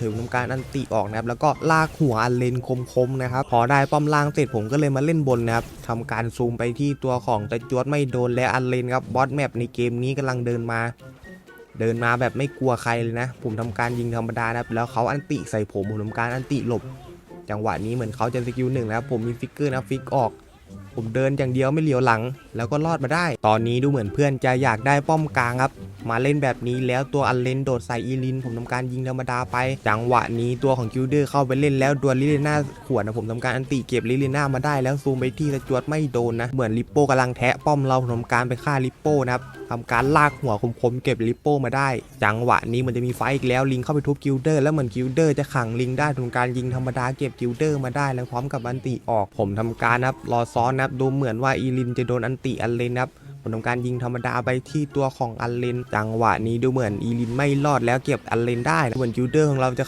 ถึงทำการอันติออกนะครับแล้วก็ลากหัวอันเลนคมๆนะครับพอได้ป้อมล่างเสร็จผมก็เลยมาเล่นบนนะครับทำการซูมไปที่ตัวของตะจวดไม่โดนและอันเลนครับบอสแมปในเกมนี้กำลังเดินมา เดินมาแบบไม่กลัวใครเลยนะ ผมทำการยิงธรรมดานะครับแล้วเขาอันติใส่ผมผมทำการอันติหลบ จังหวะนี้เหมือนเขาจะสกิลหนึ่งนะครับผมมีฟิกเกอร์นะฟิกออก ผมเดินอย่างเดียวไม่เหลียวหลัง แล้วก็รอดมาได้ ตอนนี้ดูเหมือนเพื่อนจะอยากได้ป้อมกลางครับ มาเล่นแบบนี้แล้วตัวอันเลนโดดใส่อีลิน ผมทำการยิงธรรมดาไป จังหวะนี้ตัวของกิลเดอร์เข้าไปเล่นแล้วดวลลิเลน่าขวดนะผมทำการอันติเก็บลิเลน่ามาได้แล้วซูมไปที่สจวดไม่โดนนะ เหมือนลิปโป้กำลังแทะป้อมเราผมทำการไปฆ่าลิปโป้นะครับทำการลากหัวคมๆเก็บลิปโป้มาได้ จังหวะนี้มันจะมีไฟอีกแล้วลิงเข้าไปทุบกิลเดอร์แล้วเหมือนกิลเดอร์จะขังลิงได้ทำการยิงธรรมดาเก็บกิลเดอร์มาได้แล้วพร้อมกับอันติออกผมทำการนะครับรอซ้อนนะครับดูเหมือนว่าอีลินจะโดนอันติอันเลนนะครับผมทำการยิงธรรมดาไปที่ตัวของอันเลน จังหวะนี้ดูเหมือนอีลินไม่รอดแล้วเก็บอันเลนได้นะเหมือนกิลเดอร์ของเราจะ